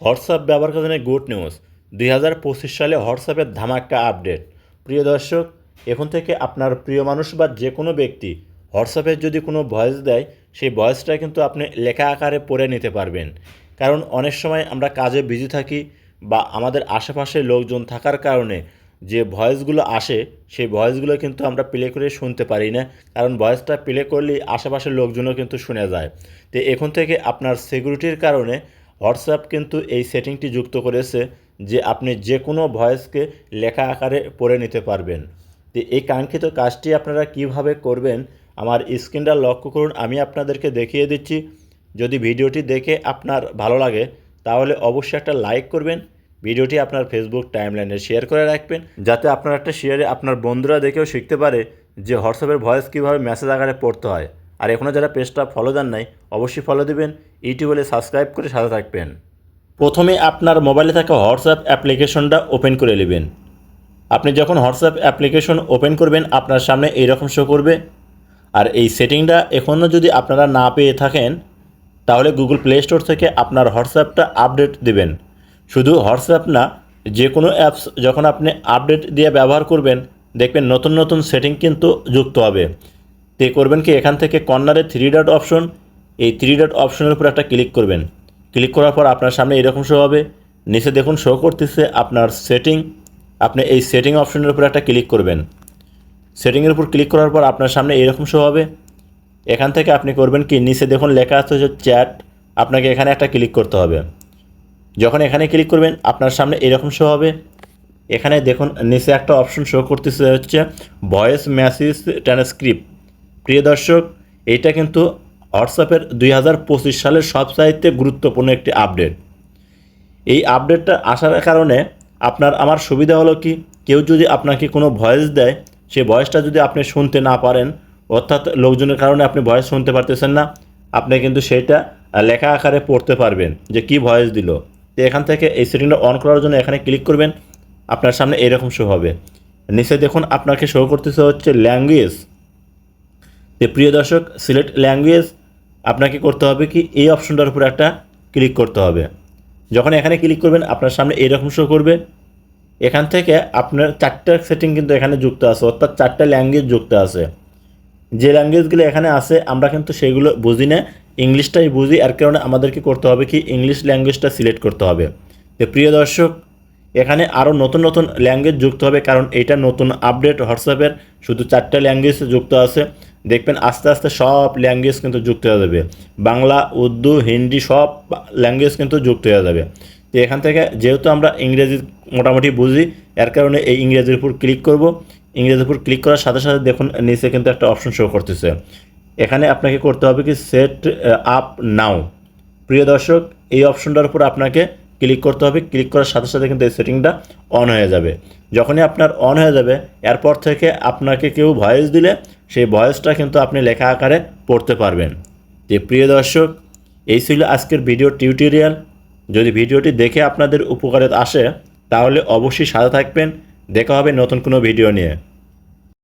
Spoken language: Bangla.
হোয়াটসঅ্যাপ ব্যবহার করার গুড নিউজ। দুই হাজার পঁচিশ সালে হোয়াটসঅ্যাপের ধামাক্কা আপডেট। প্রিয় দর্শক, এখন থেকে আপনার প্রিয় মানুষ বা যে কোনো ব্যক্তি হোয়াটসঅ্যাপে যদি কোনো ভয়েস দেয়, সেই ভয়েসটা কিন্তু আপনি লেখা আকারে পড়ে নিতে পারবেন। কারণ অনেক সময় আমরা কাজে বিজি থাকি বা আমাদের আশেপাশে লোকজন থাকার কারণে যে ভয়েসগুলো আসে, সেই ভয়েসগুলো কিন্তু আমরা প্লে করে শুনতে পারি না। কারণ ভয়েসটা প্লে করলেই আশেপাশের লোকজনও কিন্তু শুনে যায়। তো এখন থেকে আপনার সিকিউরিটির কারণে হোয়াটসঅ্যাপ কিন্তু এই সেটিংটি যুক্ত করেছে যে আপনি যে কোনো ভয়েসকে লেখা আকারে পড়ে নিতে পারবেন। তো এই কাঙ্ক্ষিত কাজটি আপনারা কীভাবে করবেন, আমার স্ক্রিনটা লক্ষ্য করুন, আমি আপনাদেরকে দেখিয়ে দিচ্ছি। যদি ভিডিওটি দেখে আপনার ভালো লাগে, তাহলে অবশ্যই একটা লাইক করবেন, ভিডিওটি আপনার ফেসবুক টাইমলাইনে শেয়ার করে রাখবেন, যাতে আপনার একটা শেয়ারে আপনার বন্ধুরা দেখেও শিখতে পারে যে হোয়াটসঅ্যাপের ভয়েস কীভাবে মেসেজ আকারে পড়তে হয়। আর এখনও যারা পেজটা ফলো দেন নাই, অবশ্যই ফলো দেবেন, ইউটিউবে সাবস্ক্রাইব করে সাথে থাকবেন। প্রথমে আপনার মোবাইলে থাকা হোয়াটসঅ্যাপ অ্যাপ্লিকেশনটা ওপেন করে নেবেন। আপনি যখন হোয়াটসঅ্যাপ অ্যাপ্লিকেশন ওপেন করবেন, আপনার সামনে এইরকম শো করবে। আর এই সেটিংটা এখনও যদি আপনারা না পেয়ে থাকেন, তাহলে গুগল প্লে স্টোর থেকে আপনার হোয়াটসঅ্যাপটা আপডেট দেবেন। শুধু হোয়াটসঅ্যাপ না যে কোনো অ্যাপস যখন আপনি আপডেট দিয়ে ব্যবহার করবেন, দেখবেন নতুন নতুন সেটিং কিন্তু যুক্ত হবে। তে করবেন কি, এখান থেকে কর্নারে থ্রি ডট অপশন এই থ্রি ডট অপশনের উপর একটা ক্লিক করবেন। ক্লিক করার পর আপনার সামনে এরকম শো হবে। নিচে দেখুন শো করতেছে আপনার সেটিং আপনি এই সেটিং অপশনের উপর একটা ক্লিক করবেন। সেটিংয়ের উপর ক্লিক করার পর আপনার সামনে এরকম শো হবে। এখান থেকে আপনি করবেন কি, নিচে দেখুন লেখা আছে যে চ্যাট আপনাকে এখানে একটা ক্লিক করতে হবে। যখন এখানে ক্লিক করবেন, আপনার সামনে এরকম শো হবে। এখানে দেখুন নিচে একটা অপশন শো করতেছে হচ্ছে ভয়েস মেসেজ ট্রান্সক্রিপ্ট প্রিয় দর্শক এইটা কিন্তু হোয়াটসঅ্যাপের দুই হাজার পঁচিশ সালের সবচাইতে গুরুত্বপূর্ণ একটি আপডেট। এই আপডেটটা আসার কারণে আপনার আমার সুবিধা হলো কি? কেউ যদি আপনাকে কোনো ভয়েস দেয় সেই ভয়েসটা যদি আপনি শুনতে না পারেন, অর্থাৎ লোকজনের কারণে আপনি ভয়েস শুনতে পারতেছেন না, আপনি কিন্তু সেটা লেখা আকারে পড়তে পারবেন যে কি ভয়েস দিল। তো এখান থেকে এই সেটিংটা অন করার জন্য এখানে ক্লিক করবেন, আপনার সামনে এরকম শো হবে। নিচে দেখুন, আপনাকে শো করতেছে হচ্ছে ল্যাঙ্গুয়েজ তো প্রিয় দর্শক সিলেক্ট ল্যাঙ্গুয়েজ আপনাকে করতে হবে কি, এই অপশনটার উপর একটা ক্লিক করতে হবে। যখন এখানে ক্লিক করবেন, আপনার সামনে এইরকম শো করবে। এখান থেকে আপনার চারটা সেটিং কিন্তু এখানে যুক্ত আছে, অর্থাৎ চারটা ল্যাঙ্গুয়েজ যুক্ত আছে। যে ল্যাঙ্গুয়েজগুলো এখানে আছে, আমরা কিন্তু সেগুলো বুঝি না। ইংলিশটাই বুঝি, এর কারণে আমাদেরকে করতে হবে কি ইংলিশ ল্যাঙ্গুয়েজটা সিলেক্ট করতে হবে। তো প্রিয় দর্শক এখানে আরও নতুন নতুন ল্যাঙ্গুয়েজ যুক্ত হবে, কারণ এটা নতুন আপডেট হোয়াটসঅ্যাপের। শুধু চারটা ল্যাঙ্গুয়েজ যুক্ত আছে। দেখবেন আস্তে আস্তে সব ল্যাঙ্গুয়েজ কিন্তু যুক্ত হয়ে যাবে। বাংলা, উর্দু, হিন্দি সব ল্যাঙ্গুয়েজ কিন্তু যুক্ত হয়ে যাবে। তো এখান থেকে যেহেতু আমরা ইংরেজি মোটামুটি বুঝি, এর কারণে এই ইংরেজির উপর ক্লিক করব। ইংরেজির উপর ক্লিক করার সাথে সাথে দেখুন নিচে কিন্তু একটা অপশন শো করতেছে। এখানে আপনাকে করতে হবে কি সেট আপ নাও প্রিয় দর্শক, এই অপশনটার উপর আপনাকে ক্লিক করতে হবে। ক্লিক করার সাথে সাথে কিন্তু এই সেটিংটা অন হয়ে যাবে। যখনই আপনার অন হয়ে যাবে, এরপর থেকে আপনাকে কেউ ভয়েস দিলে সেই ভয়েসটা কিন্তু আপনি লেখা আকারে পড়তে পারবেন। যে প্রিয় দর্শক, এই ছিল আজকের ভিডিও টিউটোরিয়াল যদি ভিডিওটি দেখে আপনাদের উপকারে আসে, তাহলে অবশ্যই সাথে থাকবেন। দেখা হবে নতুন কোনো ভিডিও নিয়ে।